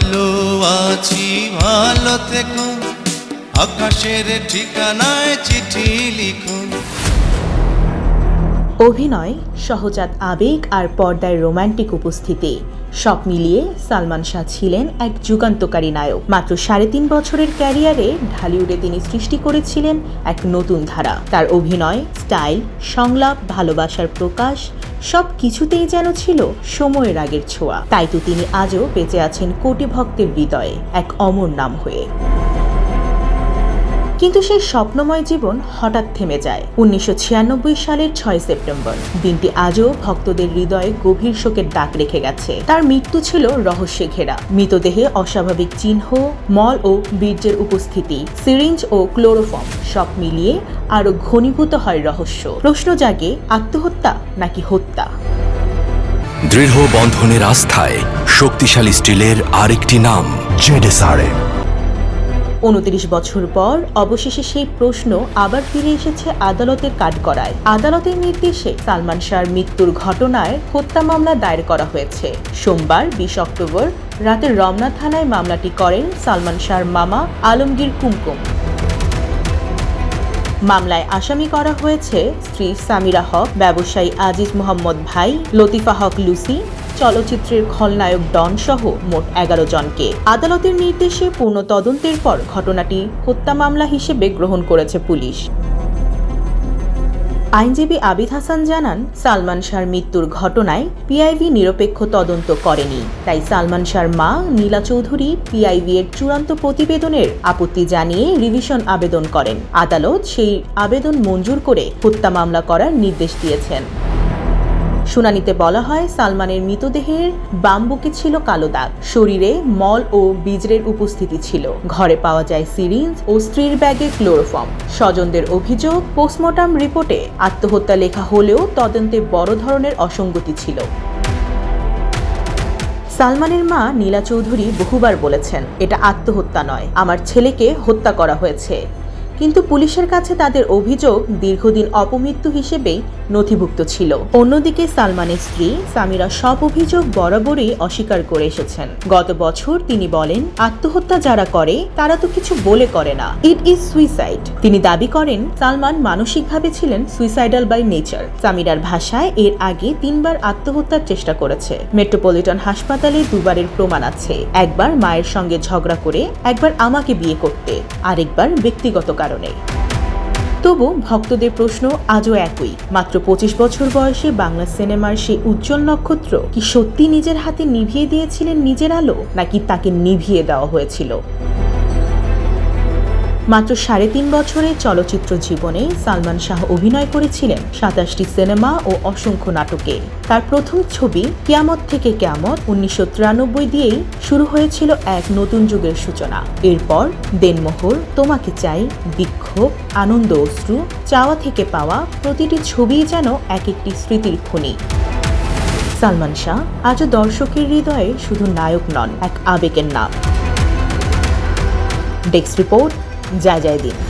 ভালো আছি, ভালো থেকো। আকাশের ঠিকানায় চিঠি লিখুন অভিনয় সহজাত আবেগ আর পর্দায় রোমান্টিক উপস্থিতি। সব মিলিয়ে সালমান শাহ ছিলেন এক যুগান্তকারী নায়ক। মাত্র সাড়ে তিন বছরের ক্যারিয়ারে ঢালিউডে তিনি সৃষ্টি করেছিলেন এক নতুন ধারা। তার অভিনয়, স্টাইল, সংলাপ, ভালোবাসার প্রকাশ সব কিছুতেই যেন ছিল সময়ের আগের ছোঁয়া। তাই তো তিনি আজও বেঁচে আছেন কোটি ভক্তের হৃদয়ে, এক অমর নাম হয়ে। কিন্তু সেই স্বপ্নময় জীবন হঠাৎ থেমে যায়। উনিশশো ছিয়ানব্বই সালের ছয় সেপ্টেম্বর। দিনটি আজও ভক্তদের হৃদয়ে গভীর শোকের দাগ রেখে গেছে। তার মৃত্যু ছিল রহস্যে ঘেরা। মৃতদেহে অস্বাভাবিক চিহ্ন, মল ও বীর্যের উপস্থিতি, সিরিঞ্জ ও ক্লোরোফর্ম সব মিলিয়ে আরও ঘনীভূত হয় রহস্য। প্রশ্ন জাগে, আত্মহত্যা নাকি হত্যা? দৃঢ় বন্ধনের আস্থায় শক্তিশালী স্টিলের আরেকটি নাম জেডেসারে উনত্রিশ বছর পর অবশেষে সেই প্রশ্ন আবার ফিরে এসেছে আদালতের কাঠগড়ায়। আদালতের নির্দেশে সালমান শাহর মৃত্যুর ঘটনায় হত্যা মামলা দায়ের করা হয়েছে। সোমবার বিশ অক্টোবর রাতে রমনা থানায় মামলাটি করেন সালমান শাহর মামা আলমগীর কুমকুম। মামলায় আসামি করা হয়েছে স্ত্রী সামিরা হক, ব্যবসায়ী আজিজ মোহাম্মদ ভাই, লতিফা হক লুসি চলচ্চিত্রের খলনায়ক ডন সহ মোট এগারো জনকে। আদালতের নির্দেশে পূর্ণ তদন্তের পর ঘটনাটি হত্যা মামলা হিসেবে গ্রহণ করেছে পুলিশ। আইনজীবী আবিদ হাসান জানান, সালমান শাহর মৃত্যুর ঘটনায় পিআইভি নিরপেক্ষ তদন্ত করেনি। তাই সালমান শাহর মা নীলা চৌধুরী পিআইভি এর চূড়ান্ত প্রতিবেদনের আপত্তি জানিয়ে রিভিশন আবেদন করেন। আদালত সেই আবেদন মঞ্জুর করে হত্যা মামলা করার নির্দেশ দিয়েছেন। শুনানিতে বলা হয়, সালমানের মৃতদেহের বাম বুকে ছিল কালো দাগ। শরীরে মল ও বীজরের উপস্থিতি ছিল। ঘরে পাওয়া যায় সিরিঞ্জ ও স্ত্রীর ব্যাগে ক্লোরোফর্ম। স্বজনদের অভিযোগ, পোস্টমর্টম রিপোর্টে আত্মহত্যা লেখা হলেও তদন্তে বড় ধরনের অসঙ্গতি ছিল। সালমানের মা নীলা চৌধুরী বহুবার বলেছেন, এটা আত্মহত্যা নয়। আমার ছেলেকে হত্যা করা হয়েছে। কিন্তু পুলিশের কাছে তাদের অভিযোগ দীর্ঘদিন অপমৃত্যু হিসেবেই নথিভুক্ত ছিল। অন্যদিকে সালমানের স্ত্রী সামিরা সব অভিযোগ বরাবরই অস্বীকার করে এসেছেন। গত বছর তিনি বলেন, আত্মহত্যা যারা করে, তারা তো কিছু বলে করে না। ইট ইজ সুইসাইড তিনি দাবি করেন, সালমান মানসিকভাবে ছিলেন সুইসাইডাল বাই নেচার সামিরার ভাষায় এর আগে তিনবার আত্মহত্যার চেষ্টা করেছে। মেট্রোপলিটন হাসপাতালে দুবারের প্রমাণ আছে। একবার মায়ের সঙ্গে ঝগড়া করে, একবার আমাকে বিয়ে করতে, আরেকবার ব্যক্তিগত কারণে। তবু ভক্তদের প্রশ্ন আজও একই। মাত্র পঁচিশ বছর বয়সে বাংলা সিনেমার সেই উজ্জ্বল নক্ষত্র কি সত্যি নিজের হাতে নিভিয়ে দিয়েছিলেন নিজের আলো, নাকি তাকে নিভিয়ে দেওয়া হয়েছিল? মাত্র সাড়ে তিন বছরের চলচ্চিত্র জীবনে সালমান শাহ অভিনয় করেছিলেন সাতাশটি সিনেমা ও অসংখ্য নাটকে। তার প্রথম ছবি কিয়ামত থেকে কিয়ামত উনিশশো তিরানব্বই দিয়েই শুরু হয়েছিল এক নতুন যুগের সূচনা। এরপর দেনমোহর, তোমাকে চাই, বিক্ষোভ, আনন্দ অশ্রু, চাওয়া থেকে পাওয়া প্রতিটি ছবিই যেন এক একটি স্মৃতির খনি। সালমান শাহ আজও দর্শকের হৃদয়ে শুধু নায়ক নন, এক আবেগের নাম। ডেস্ক রিপোর্ট জয় যায় দিন।